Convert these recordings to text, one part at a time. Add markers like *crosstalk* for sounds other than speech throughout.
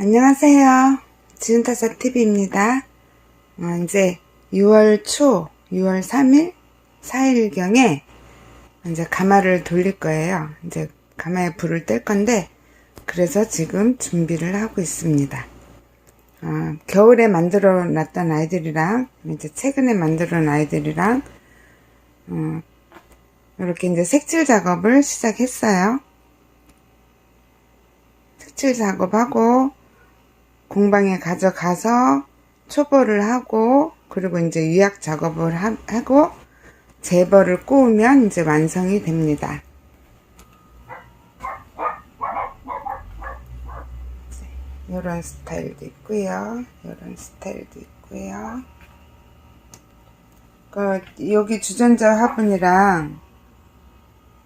안녕하세요. 지은타사TV입니다. 어, 이제 6월 초, 6월 3일, 4일경에 이제 가마를 돌릴 거예요. 이제 가마에 불을 뗄 건데, 그래서 지금 준비를 하고 있습니다. 어, 겨울에 만들어 놨던 아이들이랑, 이제 최근에 만들어 놓은 아이들이랑, 어, 이렇게 이제 색칠 작업을 시작했어요. 색칠 작업하고 공방에 가져가서 초벌을 하고 그리고 이제 유약 작업을 하, 고 제벌을 꼬우면 이제 완성이 됩니다. 이런 스타일도 있고요. 이런 스타일도 있고요. 그 여기 주전자 화분이랑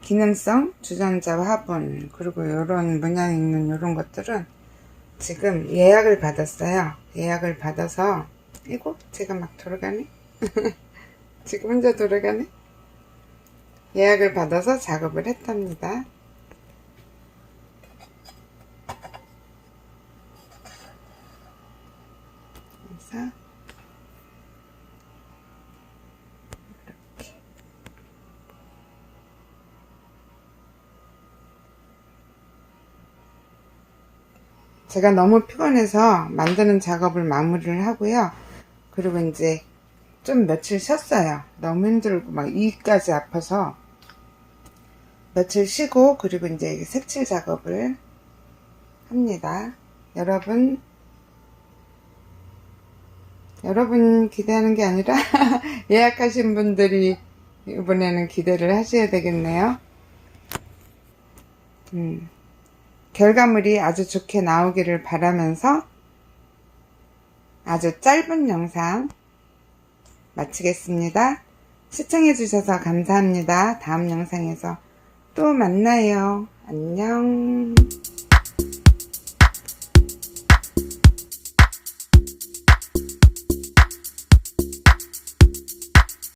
기능성 주전자 화분 그리고 이런 문양 있는 이런 것들은 지금 예약을 받았어요. 예약을 받아서 이거 제가 막 돌아가네. *laughs* 지금 혼자 돌아가네. 예약을 받아서 작업을 했답니다. 그래서 제가 너무 피곤해서 만드는 작업을 마무리를 하고요. 그리고 이제 좀 며칠 쉬었어요. 너무 힘들고 막 이까지 아파서 며칠 쉬고 그리고 이제 색칠 작업을 합니다. 여러분 여러분 기대하는 게 아니라 *laughs* 예약하신 분들이 이번에는 기대를 하셔야 되겠네요. 음. 결과물이 아주 좋게 나오기를 바라면서 아주 짧은 영상 마치겠습니다. 시청해주셔서 감사합니다. 다음 영상에서 또 만나요. 안녕.